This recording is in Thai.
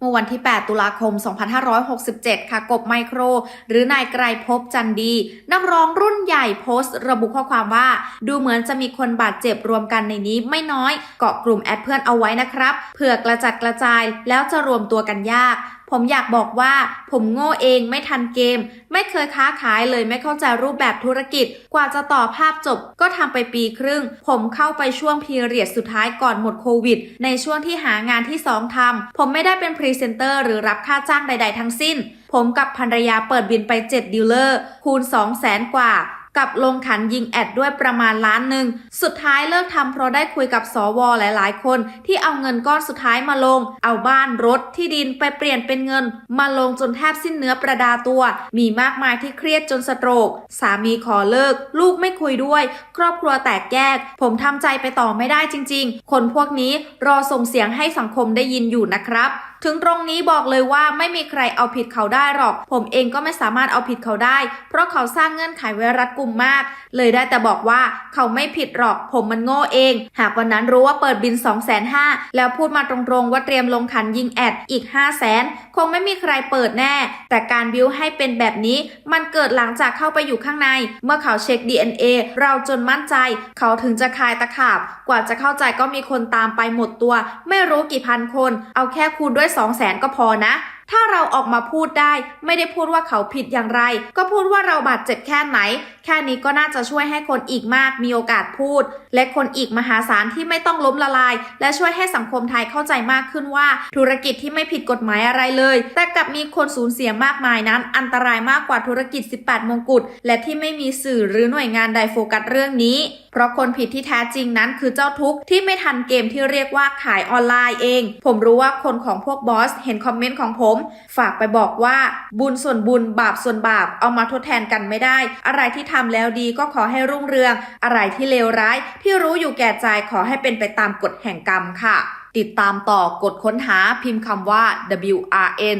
เมื่อวันที่ 8 ตุลาคม 2567 ค่ะ กบไมโคร หรือนายไกรภพจันดี นักร้องรุ่นใหญ่โพสต์ ระบุข้อความว่า ดูเหมือนจะมีคนบาดเจ็บรวมกันในนี้ไม่น้อย เกาะกลุ่มแอดเพื่อนเอาไว้นะครับ เผื่อกระจัดกระจายแล้วจะรวมตัวกันยาก ผมอยากบอกว่าผมโง่เองไม่ทันเกม ไม่เคยค้าขายเลยไม่เข้าใจรูปแบบธุรกิจ กว่าจะต่อภาพจบก็ทำไปปีครึ่ง ผมเข้าไปช่วงพีเรียดสุดท้ายก่อนหมดโควิด ในช่วงที่หางานที่2ทำผมไม่ได้เป็นพรีเซนเตอร์หรือรับค่าจ้างใด ๆ ทั้งสิ้น ผมกับภรรยาเปิดบินไป 7 ดีลเลอร์ คูณ 2 0 0แสนกว่า กับลงขันยิงแอดด้วยประมาณล้านหนึ่ง สุดท้ายเลิกทำเพราะได้คุยกับสวหลายๆ คน ที่เอาเงินก้อนสุดท้ายมาลง เอาบ้านรถที่ดินไปเปลี่ยนเป็นเงิน มาลงจนแทบสิ้นเนื้อประดาตัว มีมากมายที่เครียดจนสโตรก สามีขอเลิก ลูกไม่คุยด้วย ครอบครัวแตกแยก ผมทำใจไปต่อไม่ได้จริง ๆ คนพวกนี้รอส่งเสียงให้สังคมได้ยินอยู่นะครับ ถึงตรงนี้บอกเลยว่าไม่มีใครเอาผิดเขาได้หรอก ผมเองก็ไม่สามารถเอาผิดเขาได้ เพราะเขาสร้างเงื่อนไขไว้รัดกุมมาก เลยได้แต่บอกว่าเขาไม่ผิดหรอก ผมมันโง่เอง หากวันนั้นรู้ว่าเปิดบิน 2 5 0 0 0 0แล้วพูดมาตรงๆว่าเตรียมลงขันยิงแอดอีก 5 0 0 0 0 0คงไม่มีใครเปิดแน่ แต่การบิวให้เป็นแบบนี้ มันเกิดหลังจากเข้าไปอยู่ข้างใน เมื่อเขาเช็ค DNA เราจนมั่นใจ เขาถึงจะคลายตะขาบ กว่าจะเข้าใจก็มีคนตามไปหมดตัว ไม่รู้กี่พันคน เอาแค่คูณด้วย2 0 0แสนก็พอนะ ถ้าเราออกมาพูดได้ ไม่ได้พูดว่าเขาผิดอย่างไร ก็พูดว่าเราบาดเจ็บแค่ไหน แค่นี้ก็น่าจะช่วยให้คนอีกมากมีโอกาสพูด และคนอีกมหาศาลที่ไม่ต้องล้มละลาย และช่วยให้สังคมไทยเข้าใจมากขึ้นว่า ธุรกิจที่ไม่ผิดกฎหมายอะไรเลย แต่กลับมีคนสูญเสียมากมายนั้น อันตรายมากกว่าธุรกิจ 18 มงกุฎและที่ไม่มีสื่อหรือหน่วยงานใดโฟกัสเรื่องนี้ เพราะคนผิดที่แท้จริงนั้นคือเจ้าทุกข์ที่ไม่ทันเกมที่เรียกว่าขายออนไลน์เอง ผมรู้ว่าคนของพวกบอสเห็นคอมเมนต์ของผมฝากไปบอกว่าบุญส่วนบุญบาปส่วนบาปเอามาทดแทนกันไม่ได้ อะไรที่ทำแล้วดีก็ขอให้รุ่งเรือง อะไรที่เลวร้าย ที่รู้อยู่แก่ใจขอให้เป็นไปตามกฎแห่งกรรมค่ะ ติดตามต่อกดค้นหาพิมพ์คำว่า WRN